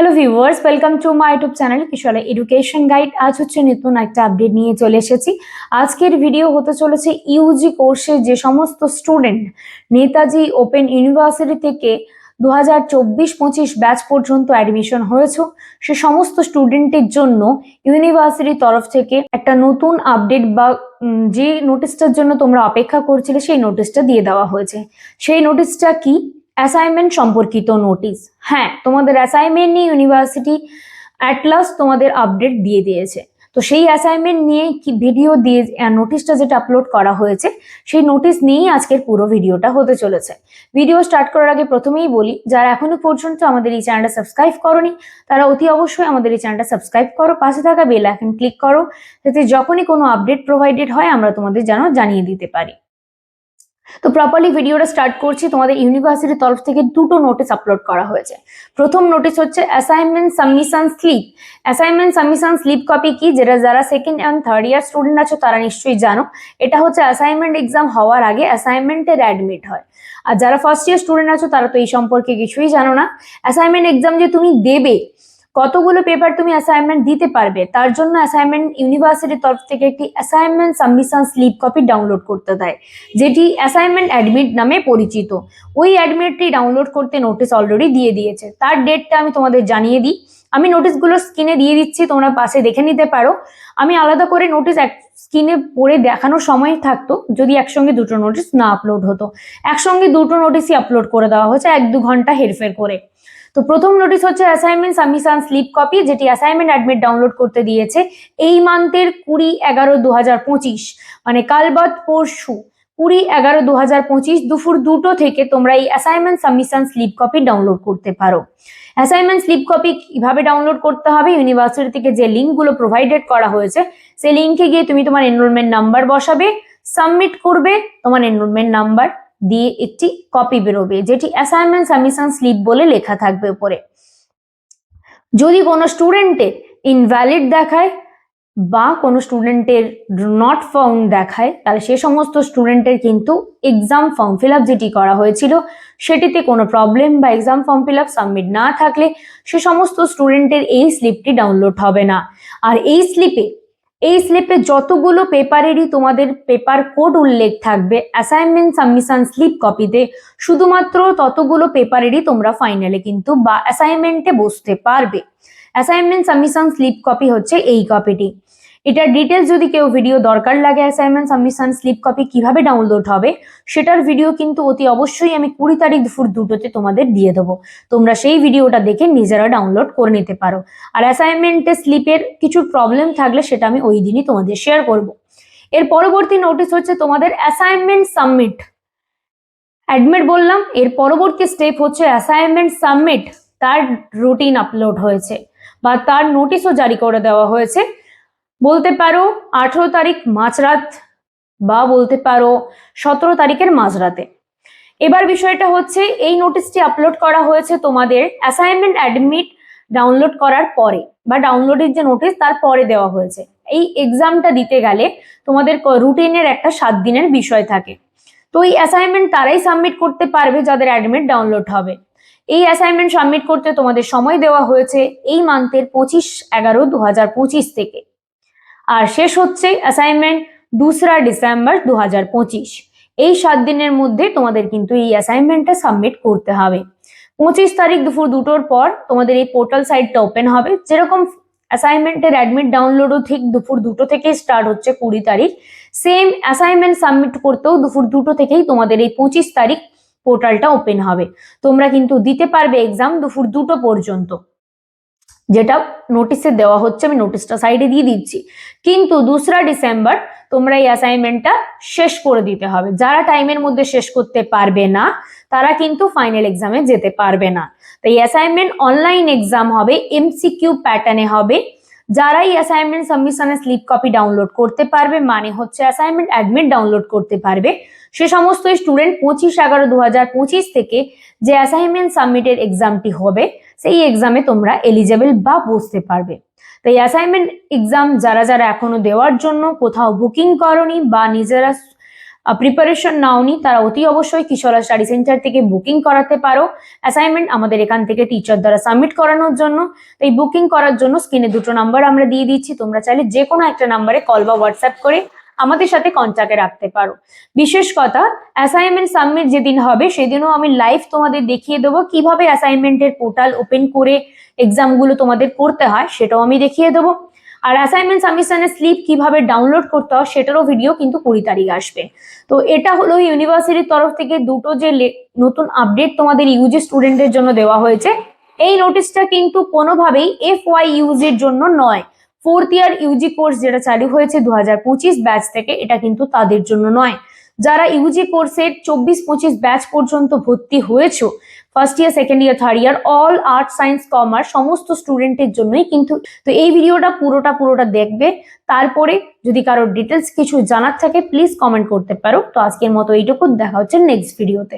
Hello viewers welcome to my YouTube channel Kishora education guide আজ হচ্ছে নতুন একটা আপডেট নিয়ে চলে এসেছি। আজকের ভিডিও হতে চলেছে ইউজি কোর্সে যে সমস্ত স্টুডেন্ট নেতাজি ওপেন ইউনিভার্সিটি থেকে দু হাজার চব্বিশ পঁচিশ ব্যাচ পর্যন্ত অ্যাডমিশন হয়েছে। সে সমস্ত স্টুডেন্টের জন্য ইউনিভার্সিটির তরফ থেকে একটা নতুন আপডেট বা যে নোটিশটার জন্য তোমরা অপেক্ষা করছিলে, সেই নোটিশটা দিয়ে দেওয়া হয়েছে। সেই নোটিশটা কি? অ্যাসাইনমেন্ট সম্পর্কিত নোটিশ হ্যাঁ তোমাদের অ্যাসাইনমেন্ট নিয়ে ইউনিভার্সিটি অ্যাট লাস্ট তোমাদের আপডেট দিয়ে দিয়েছে। তো সেই অ্যাসাইনমেন্ট নিয়ে কি ভিডিও দিয়ে নোটিশটা যেটা আপলোড করা হয়েছে, সেই নোটিশ নিয়েই আজকের পুরো ভিডিওটা হতে চলেছে। ভিডিও স্টার্ট করার আগে প্রথমেই বলি, যারা এখনও পর্যন্ত আমাদের এই চ্যানেলটা সাবস্ক্রাইব করনি, তারা অতি অবশ্যই আমাদের এই চ্যানেলটা সাবস্ক্রাইব করো, পাশে থাকা বেল আইকন ক্লিক করো, যাতে যখনই কোনো আপডেট প্রোভাইডেড হয়, আমরা তোমাদের যেন জানিয়ে দিতে পারি। তো প্রপারলি ভিডিওটা স্টার্ট করছি। তোমাদের ইউনিভার্সিটির তরফ থেকে দুটো নোটিস আপলোড করা হয়েছে। প্রথম নোটিস হচ্ছে assignment submission slip assignment submission slip copy কি? যেটা যারা second and third year student আছো, তারা নিশ্চয়ই জানো। এটা হচ্ছে অ্যাসাইনমেন্ট এক্সাম হওয়ার আগে অ্যাসাইনমেন্টের অ্যাডমিট হয়। আর যারা ফার্স্ট ইয়ার স্টুডেন্ট আছো, তারা তো এই সম্পর্কে কিছুই জানো না। অ্যাসাইনমেন্ট এক্সাম যে তুমি দেবে কতগুলো পেপার তুমি অ্যাসাইনমেন্ট দিতে পারবে, তার জন্য অ্যাসাইনমেন্ট ইউনিভার্সিটির তরফ থেকে একটি assignment submission slip copy download করতে দেয়, যেটি অ্যাসাইনমেন্ট অ্যাডমিট নামে পরিচিত। ওই অ্যাডমিটটি ডাউনলোড করতে নোটিশ অলরেডি দিয়ে দিয়েছে। তার ডেটটা আমি তোমাদের জানিয়ে দিই। আমি নোটিশগুলো স্ক্রিনে দিয়ে দিচ্ছি, তোমরা পাশে দেখে নিতে পারো। আমি আলাদা করে নোটিশ এক স্ক্রিনে পড়ে দেখানোর সময় থাকতো, যদি একসঙ্গে দুটো নোটিশ না আপলোড হতো। একসঙ্গে দুটো নোটিশই আপলোড করে দেওয়া হয়েছে, এক দু ঘণ্টা হেরফের করে। তো প্রথম নোটিশ হচ্ছে অ্যাসাইনমেন্ট সাবমিশন স্লিপ কপি যেটি অ্যাসাইনমেন্ট অ্যাডমিট ডাউনলোড করতে দিয়েছে এই মান্থের কুড়ি এগারো দু হাজার পঁচিশ। মানে কাল বাদ পরশু, কুড়ি এগারো দু হাজার পঁচিশ, দুপুর দুটো থেকে তোমরা এই assignment submission slip copy download করতে পারো। অ্যাসাইনমেন্ট স্লিপ কপি কীভাবে ডাউনলোড করতে হবে? ইউনিভার্সিটি থেকে যে লিঙ্কগুলো প্রোভাইডেড করা হয়েছে, সেই লিঙ্কে গিয়ে তুমি তোমার এনরোলমেন্ট নাম্বার বসাবে সাবমিট করবে, তোমার এনরোলমেন্ট নাম্বার দিয়ে একটি কপি বেরোবে, যেটি অ্যাসাইনমেন্ট সাবমিশন স্লিপ বলে লেখা থাকবে উপরে। যদি কোনো স্টুডেন্টের ইনভ্যালিড দেখায় বা কোনো স্টুডেন্টের নট ফাউন্ড দেখায়, তাহলে সে সমস্ত স্টুডেন্টের কিন্তু এক্সাম ফর্ম ফিল আপ যেটি করা হয়েছিল, সেটিতে কোনো প্রবলেম বা exam form fill up submit না থাকলে সে সমস্ত স্টুডেন্টের এই স্লিপটি ডাউনলোড হবে না। আর এই স্লিপে এই স্লিপে যতগুলো পেপারেরই তোমাদের পেপার কোড উল্লেখ থাকবে অ্যাসাইনমেন্ট সাবমিশন স্লিপ কপিতে শুধুমাত্র ততগুলো পেপারেরই তোমরা ফাইনালে কিন্তু বা অ্যাসাইনমেন্টে বসতে পারবে। অ্যাসাইনমেন্ট সাবমিশন স্লিপ কপি হচ্ছে এই কপিটি এটার ডিটেলস যদি কেউ ভিডিও দরকার লাগে অ্যাসাইনমেন্ট সাবমিশন স্লিপ কপি কীভাবে ডাউনলোড হবে, সেটার ভিডিও কিন্তু অতি অবশ্যই আমি কুড়ি তারিখ দুপুর দুটোতে তোমাদের দিয়ে দেবো। তোমরা সেই ভিডিওটা দেখে নিজেরা ডাউনলোড করে নিতে পারো। আর অ্যাসাইনমেন্টে স্লিপের কিছু প্রবলেম থাকলে সেটা আমি ওই দিনই তোমাদের শেয়ার করব। এর পরবর্তী নোটিশ হচ্ছে তোমাদের অ্যাসাইনমেন্ট সাবমিট অ্যাডমিট বললাম, এর পরবর্তী স্টেপ হচ্ছে অ্যাসাইনমেন্ট সাবমিট তার রুটিন আপলোড হয়েছে। বা তার নোটিশও জারি করে দেওয়া হয়েছে। বলতে পারো আঠেরো তারিখ মাঝরাত বা বলতে পারো সতেরো তারিখের মাঝরাতে। এবার বিষয়টা হচ্ছে এই নোটিশটি আপলোড করা হয়েছে তোমাদের অ্যাসাইনমেন্ট অ্যাডমিট ডাউনলোড করার পরে বা ডাউনলোডের যে নোটিশ তার পরে দেওয়া হয়েছে। এই এক্সামটা দিতে গেলে তোমাদের রুটিনের একটা সাত দিনের বিষয় থাকে। তো এই অ্যাসাইনমেন্ট তারাই সাবমিট করতে পারবে যাদের অ্যাডমিট ডাউনলোড হবে। এই অ্যাসাইনমেন্ট সাবমিট করতে তোমাদের সময় দেওয়া হয়েছে এই মান্থের পঁচিশ এগারো দু থেকে। আর শেষ হচ্ছে অ্যাসাইনমেন্ট দুসরা ডিসেম্বর দু হাজার পঁচিশ। এই সাত দিনের মধ্যে তোমাদের কিন্তু এই অ্যাসাইনমেন্টটা সাবমিট করতে হবে। পঁচিশ তারিখ দুপুর দুটোর পর তোমাদের এই পোর্টাল সাইটটা ওপেন হবে। যেরকম অ্যাসাইনমেন্টের অ্যাডমিট ডাউনলোডও ঠিক দুপুর দুটো থেকে স্টার্ট হচ্ছে কুড়ি তারিখ সেম অ্যাসাইনমেন্ট সাবমিট করতেও দুপুর দুটো থেকেই তোমাদের এই পঁচিশ তারিখ পোর্টালটা ওপেন হবে। তোমরা কিন্তু দিতে পারবে এক্সাম দুপুর দুটো পর্যন্ত। যেটা নোটিশে দেওয়া হচ্ছে, আমি নোটিশটা সাইডে দিয়ে দিচ্ছি। কিন্তু দোসরা ডিসেম্বর তোমরা এই অ্যাসাইনমেন্টটা শেষ করে দিতে হবে। যারা টাইমের মধ্যে শেষ করতে পারবে না, তারা কিন্তু ফাইনাল এক্সামে যেতে পারবে না। তো এই অ্যাসাইনমেন্ট অনলাইন এক্সাম হবে এমসিকিউ প্যাটার্নে হবে। যারা এই অ্যাসাইনমেন্ট সাবমিশনের স্লিপ কপি ডাউনলোড করতে পারবে মানে হচ্ছে অ্যাসাইনমেন্ট অ্যাডমিট ডাউনলোড করতে পারবে। সে সমস্ত স্টুডেন্ট পঁচিশ এগারো দু থেকে যে অ্যাসাইনমেন্ট সাবমিটের এক্সামটি হবে, সেই এক্সামে তোমরা এলিজেবল বা বসতে পারবে। তাই অ্যাসাইনমেন্ট এক্সাম যারা যারা এখনও দেওয়ার জন্য কোথাও বুকিং করনি বা নিজেরা প্রিপারেশন নাওনি, তারা অতি অবশ্যই কিশোরা স্টাডি সেন্টার থেকে বুকিং করাতে পারো। অ্যাসাইনমেন্ট আমাদের এখান থেকে টিচার দ্বারা সাবমিট করানোর জন্য। এই বুকিং করার জন্য স্ক্রিনে দুটো নাম্বার আমরা দিয়ে দিচ্ছি। তোমরা চাইলে যে কোনো একটা নাম্বারে কল বা হোয়াটসঅ্যাপ করে আমাদের সাথে কন্ট্যাক্টে রাখতে পারো। বিশেষ কথা অ্যাসাইনমেন্ট সাবমিট যেদিন হবে, সেদিনও আমি লাইভ তোমাদের দেখিয়ে দেবো কীভাবে অ্যাসাইনমেন্টের পোর্টাল ওপেন করে এক্সামগুলো তোমাদের করতে হয়, সেটাও আমি দেখিয়ে দেবো। আর অ্যাসাইনমেন্ট সাবমিশনের স্লিপ কীভাবে ডাউনলোড করতে হয়, সেটারও ভিডিও কিন্তু কুড়ি তারিখ আসবে। তো এটা হলো ইউনিভার্সিটির তরফ থেকে দুটো যে নতুন আপডেট তোমাদের ইউজি স্টুডেন্টের জন্য দেওয়া হয়েছে। এই নোটিশটা কিন্তু কোনোভাবেই এফ ওয়াই ইউজির জন্য নয়। ফোর্থ ইয়ার ইউজি কোর্স যেটা চালু হয়েছে দু হাজার পঁচিশ ব্যাচ থেকে, এটা কিন্তু তাদের জন্য নয়। যারা ইউজি কোর্সের চব্বিশ পঁচিশ ব্যাচ পর্যন্ত ভর্তি হয়েছ first year second year third year all art science commerce সমস্ত স্টুডেন্টের জন্যই কিন্তু, তো এই ভিডিওটা পুরোটা পুরোটা দেখবে। তারপরে যদি কারোর ডিটেলস কিছু জানার থাকে প্লিজ কমেন্ট করতে পারো। তো আজকের মতো এইটুকু, দেখা হচ্ছে নেক্সট ভিডিওতে